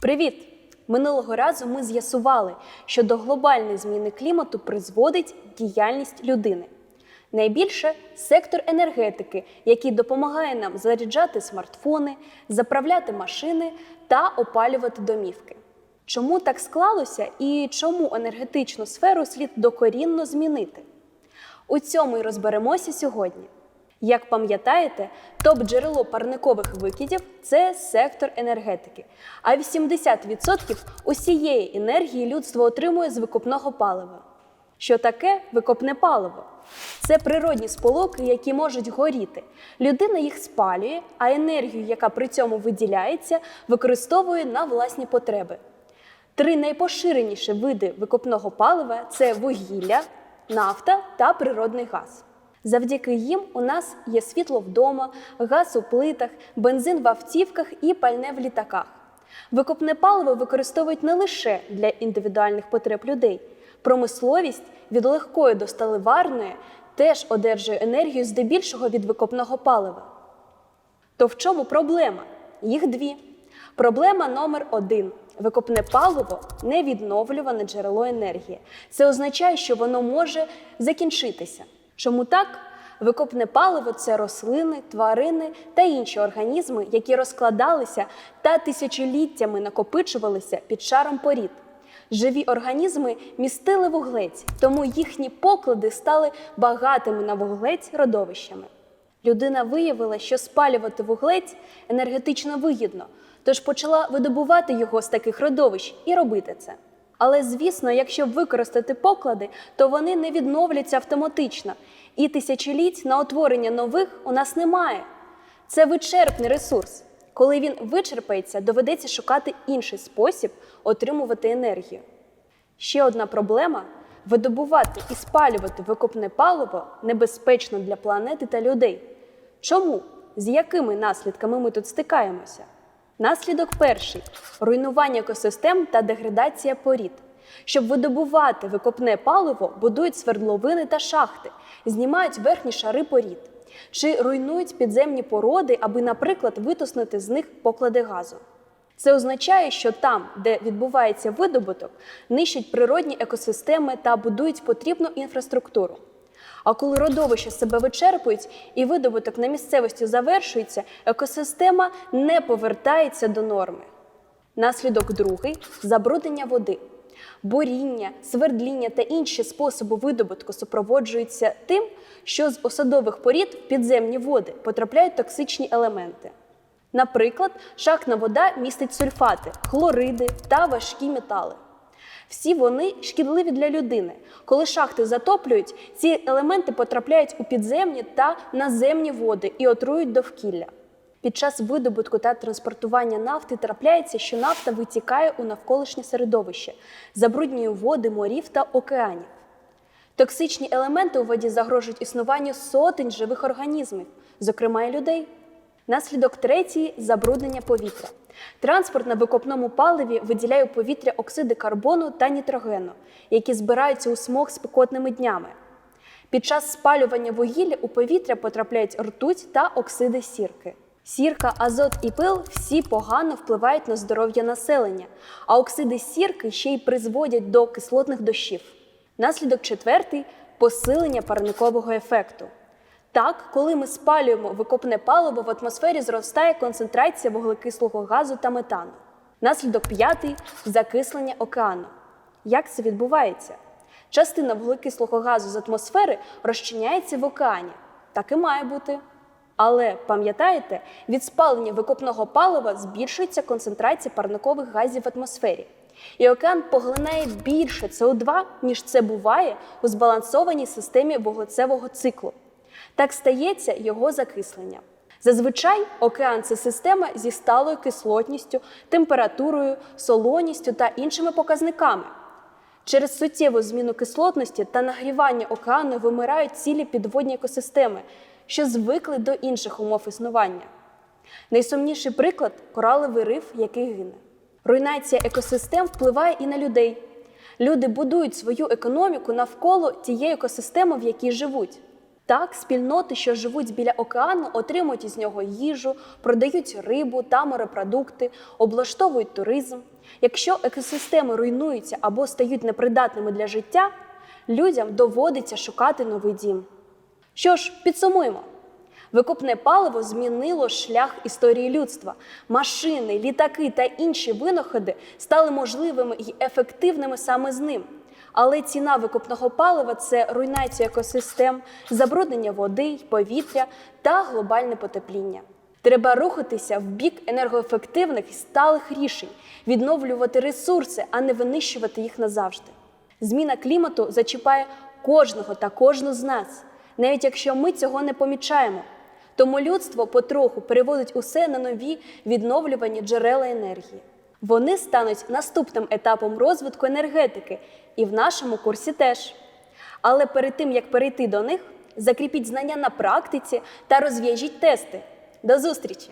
Привіт! Минулого разу ми з'ясували, що до глобальної зміни клімату призводить діяльність людини. Найбільше сектор енергетики, який допомагає нам заряджати смартфони, заправляти машини та опалювати домівки. Чому так склалося і чому енергетичну сферу слід докорінно змінити? У цьому й розберемося сьогодні. Як пам'ятаєте, топ-джерело парникових викидів це сектор енергетики, а 80% усієї енергії людство отримує з викопного палива. Що таке викопне паливо? Це природні сполуки, які можуть горіти. Людина їх спалює, а енергію, яка при цьому виділяється, використовує на власні потреби. Три найпоширеніші види викопного палива це вугілля, нафта та природний газ. Завдяки їм у нас є світло вдома, газ у плитах, бензин в автівках і пальне в літаках. Викопне паливо використовують не лише для індивідуальних потреб людей. Промисловість від легкої до сталеварної теж одержує енергію здебільшого від викопного палива. То в чому проблема? Їх дві. Проблема номер один. Викопне паливо невідновлюване джерело енергії. Це означає, що воно може закінчитися. Чому так? Викопне паливо це рослини, тварини та інші організми, які розкладалися та тисячоліттями накопичувалися під шаром порід. Живі організми містили вуглець, тому їхні поклади стали багатими на вуглець родовищами. Людина виявила, що спалювати вуглець енергетично вигідно, тож почала видобувати його з таких родовищ і робити це. Але звісно, якщо використати поклади, то вони не відновляться автоматично, і тисячоліть на утворення нових у нас немає. Це вичерпний ресурс. Коли він вичерпається, доведеться шукати інший спосіб отримувати енергію. Ще одна проблема видобувати і спалювати викопне паливо небезпечно для планети та людей. Чому? З якими наслідками ми тут стикаємося? Наслідок перший руйнування екосистем та деградація порід. Щоб видобувати викопне паливо, будують свердловини та шахти, знімають верхні шари порід чи руйнують підземні породи, аби, наприклад, витиснути з них поклади газу. Це означає, що там, де відбувається видобуток, нищать природні екосистеми та будують потрібну інфраструктуру. А коли родовища себе вичерпують і видобуток на місцевості завершується, екосистема не повертається до норми. Наслідок другий забруднення води. Буріння, свердління та інші способи видобутку супроводжуються тим, що з осадових порід в підземні води потрапляють токсичні елементи. Наприклад, шахтна вода містить сульфати, хлориди та важкі метали. Всі вони шкідливі для людини. Коли шахти затоплюють, ці елементи потрапляють у підземні та наземні води і отрують довкілля. Під час видобутку та транспортування нафти трапляється, що нафта витікає у навколишнє середовище, забруднює води морів та океанів. Токсичні елементи у воді загрожують існуванню сотень живих організмів, зокрема і людей. Наслідок третій забруднення повітря. Транспорт на викопному паливі виділяє у повітря оксиди карбону та нітрогену, які збираються у смог спекотними днями. Під час спалювання вугілля у повітря потрапляють ртуть та оксиди сірки. Сірка, азот і пил всі погано впливають на здоров'я населення, а оксиди сірки ще й призводять до кислотних дощів. Наслідок четвертий посилення парникового ефекту. Так, коли ми спалюємо викопне паливо, в атмосфері зростає концентрація вуглекислого газу та метану. Наслідок п'ятий закислення океану. Як це відбувається? Частина вуглекислого газу з атмосфери розчиняється в океані. Так і має бути. Але пам'ятаєте, від спалення викопного палива збільшується концентрація парникових газів в атмосфері. І океан поглинає більше СО2, ніж це буває у збалансованій системі вуглецевого циклу. Так стається його закислення. Зазвичай океан це система зі сталою кислотністю, температурою, солоністю та іншими показниками. Через суттєву зміну кислотності та нагрівання океану вимирають цілі підводні екосистеми, що звикли до інших умов існування. Найсумніший приклад кораловий риф, який гине. Руйнація екосистем впливає і на людей. Люди будують свою економіку навколо тієї екосистеми, в якій живуть. Так, спільноти, що живуть біля океану, отримують із нього їжу, продають рибу та морепродукти, облаштовують туризм. Якщо екосистеми руйнуються або стають непридатними для життя, людям доводиться шукати новий дім. Що ж, підсумуємо. Викопне паливо змінило шлях історії людства. Машини, літаки та інші винаходи стали можливими і ефективними саме з ним. Але ціна викопного палива це руйнація екосистем, забруднення води повітря та глобальне потепління. Треба рухатися в бік енергоефективних і сталих рішень, відновлювати ресурси, а не винищувати їх назавжди. Зміна клімату зачіпає кожного та кожну з нас, навіть якщо ми цього не помічаємо. Тому людство потроху переводить усе на нові відновлювані джерела енергії. Вони стануть наступним етапом розвитку енергетики, і в нашому курсі теж. Але перед тим як перейти до них, закріпіть знання на практиці та розв'яжіть тести. До зустрічі!